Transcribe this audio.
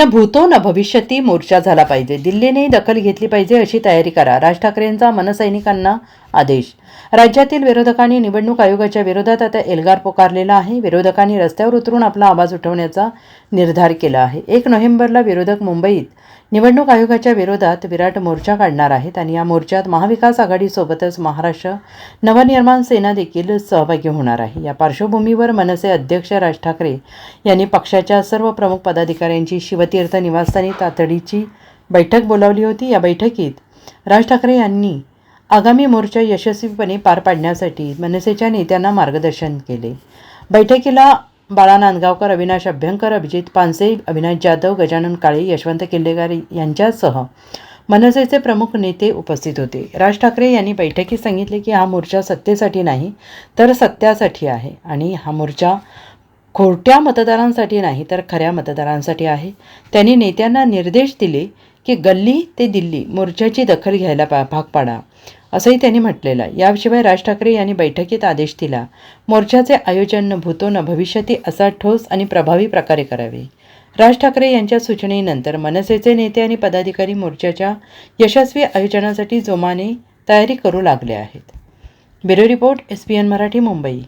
न भूतो न भविष्यती मोर्चा झाला पाहिजे. दिल्लीने दखल घेतली पाहिजे अशी तयारी करा. राज ठाकरेंचा मनसैनिकांना आदेश. राज्यातील विरोधकांनी निवडणूक आयोगाच्या विरोधात आता एल्गार पुकारलेला आहे. विरोधकांनी रस्त्यावर उतरून आपला आवाज उठवण्याचा निर्धार केला आहे. एक नोव्हेंबरला विरोधक मुंबईत निवडणूक आयोगाच्या विरोधात विराट मोर्चा काढणार आहेत आणि या मोर्चात महाविकास आघाडीसोबतच महाराष्ट्र नवनिर्माण सेना देखील सहभागी होणार आहे. या पार्श्वभूमीवर मनसे अध्यक्ष राज ठाकरे यांनी पक्षाच्या सर्व प्रमुख पदाधिकाऱ्यांची शिवतीर्थ निवासस्थानी तातडीची बैठक बोलावली होती. या बैठकीत राज ठाकरे यांनी आगामी मोर्चा यशस्वीपणे पार पाडण्यासाठी मनसेच्या नेत्यांना मार्गदर्शन केले. बैठकीला बाळा नांदगावकर अविनाश अभ्यंकर अभिजित पानसे अविनाश जाधव गजानन काळे यशवंत किल्लेगार यांच्यासह मनसेचे प्रमुख नेते उपस्थित होते. राज ठाकरे यांनी बैठकीत सांगितले की हा मोर्चा सत्तेसाठी नाही तर सत्यासाठी आहे. आणि हा मोर्चा खोट्या मतदारांसाठी नाही तर खऱ्या मतदारांसाठी आहे. त्यांनी नेत्यांना निर्देश दिले की गल्ली ते दिल्ली मोर्चाची दखल घ्यायला पा भाग पाडा. असंही त्यांनी म्हटलेलं आहे. याशिवाय राज ठाकरे यांनी बैठकीत आदेश दिला मोर्चाचे आयोजन न भूतो न भविष्यती असा ठोस आणि प्रभावी प्रकारे करावे. राज ठाकरे यांच्या सूचनेनंतर मनसेचे नेते आणि पदाधिकारी मोर्चाच्या यशस्वी आयोजनासाठी जोमाने तयारी करू लागले आहेत. Bureau report S P N Marathi Mumbai.